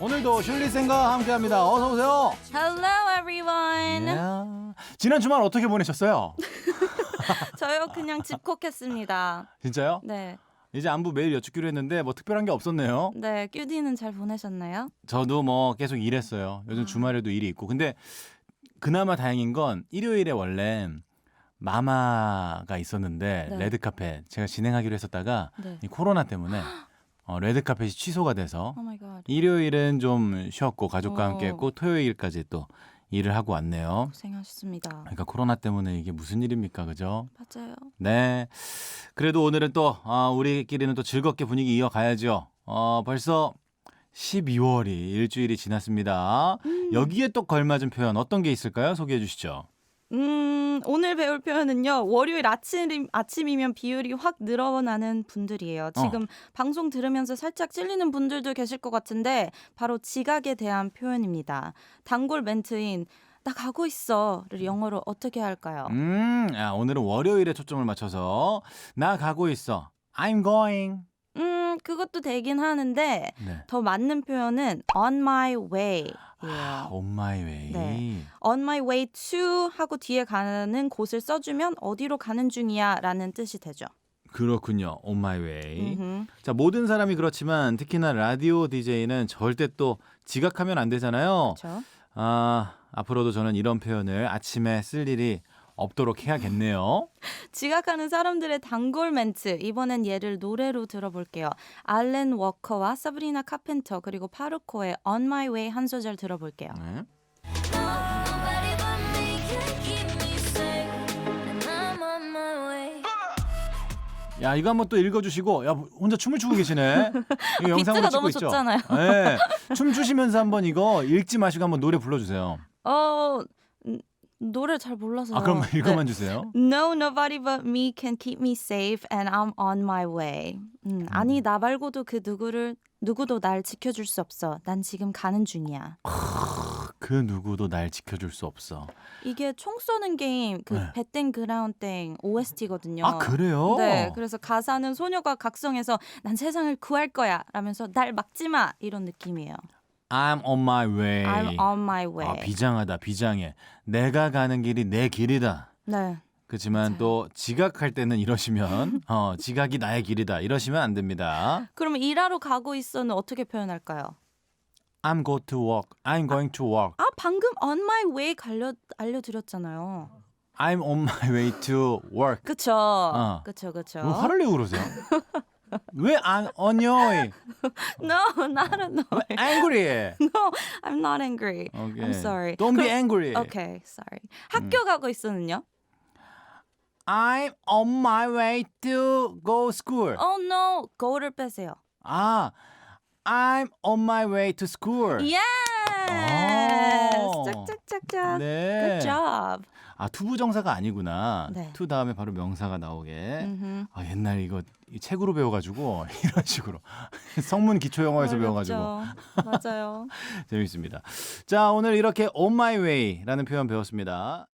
오늘도 슐리쌤과 함께합니다. 어서 오세요. Hello everyone. 야, 지난 주말 어떻게 보내셨어요? 저요 그냥 집콕했습니다. 진짜요? 네. 이제 안부 매일 여쭙기로 했는데 뭐 특별한 게 없었네요. 네, 큐디는 잘 보내셨나요? 저도 뭐 계속 일했어요. 요즘 주말에도 일이 있고. 근데 그나마 다행인 건 일요일에 원래 마마가 있었는데 네. 레드카펫 제가 진행하기로 했었다가 네. 이 코로나 때문에 어, 레드카펫이 취소가 돼서 갓. 일요일은 좀 쉬었고 가족과 어. 함께 했고 토요일까지 또 일을 하고 왔네요. 고생하셨습니다. 그러니까 코로나 때문에 이게 무슨 일입니까, 그죠? 맞아요. 네. 그래도 오늘은 또 아, 우리끼리는 또 즐겁게 분위기 이어가야죠. 어, 벌써 12월이 일주일이 지났습니다. 음. 여기에 또 걸맞은 표현 어떤 게 있을까요? 소개해 주시죠. 음, 오늘 배울 표현은요. 월요일 아침 아침이면 비율이 확 늘어나는 분들이에요. 지금 방송 들으면서 살짝 찔리는 분들도 계실 것 같은데 바로 지각에 대한 표현입니다. 단골 멘트인 나 가고 있어를 영어로 어떻게 할까요? 음, 아, 오늘은 월요일에 초점을 맞춰서 나 가고 있어. I'm going. 음, 그것도 되긴 하는데 네. 더 맞는 표현은 on my way. 아, on my way. 네. on my way to 하고 뒤에 가는 곳을 써주면 어디로 가는 중이야라는 뜻이 되죠. 그렇군요. on my way. 음흠. 자, 모든 사람이 그렇지만 특히나 라디오 DJ는 절대 또 지각하면 안 되잖아요. 그렇죠. 아, 앞으로도 저는 이런 표현을 아침에 쓸 일이 없도록 해야겠네요. 지각하는 사람들의 단골 멘트 이번엔 예를 노래로 들어볼게요. 알렌 워커와 서브리나 카펜터 그리고 파르코의 On My Way 한 소절 들어볼게요. 네. 야, 이거 한번 또 읽어주시고, 야, 혼자 춤을 추고 계시네. 영상으로 비트가 찍고 너무 있죠. 좋잖아요. 네. 춤 추시면서 한번 이거 읽지 마시고 한번 노래 불러주세요. 어 음, 노래 잘 몰라서. 아, 그럼 네. 읽어만 주세요. No, nobody but me can keep me safe and I'm on my way. 음, 아니 나 말고도 그 누구를 누구도 날 지켜줄 수 없어. 난 지금 가는 중이야. 그 누구도 날 지켜줄 수 없어. 이게 총 쏘는 게임 그 네. 배땡 그라운땡 OST거든요. 아, 그래요? 네, 그래서 가사는 소녀가 각성해서 난 세상을 구할 거야 라면서 날 막지 마 이런 느낌이에요. I'm on my way. I'm on my way. 아, 비장하다, 비장해. 내가 가는 길이 내 길이다. 네. 그렇지만 맞아요. 또 지각할 때는 이러시면 어, 지각이 나의 길이다. 이러시면 안 됩니다. 그러면 일하러 가고 있어는 어떻게 표현할까요? I'm go to work. I'm going to work. 아 방금 on my way 갈려 알려드렸잖아요. I'm on my way to work. 그쵸. 어. 그쵸 그쵸. 왜 화를 내고 그러세요? 왜 안 언녀이? No, not a no. 왜 angry? No, I'm not angry. Okay. I'm sorry. Don't be 그럼- angry. Okay, sorry. 학교 가고 있어는요? I'm on my way to go school. Oh no, go를 빼세요. 아, I'm on my way to school. Yes. 오. 짝짝짝짝. 네. Good job. 아 투부 정사가 아니구나. 네. 투 다음에 바로 명사가 나오게. 음흠. 아 옛날 이거 이 책으로 배워가지고 이런 식으로 성문 기초 영어에서 배워가지고 어렵죠. 맞아요. 재밌습니다. 자 오늘 이렇게 on my way라는 표현 배웠습니다.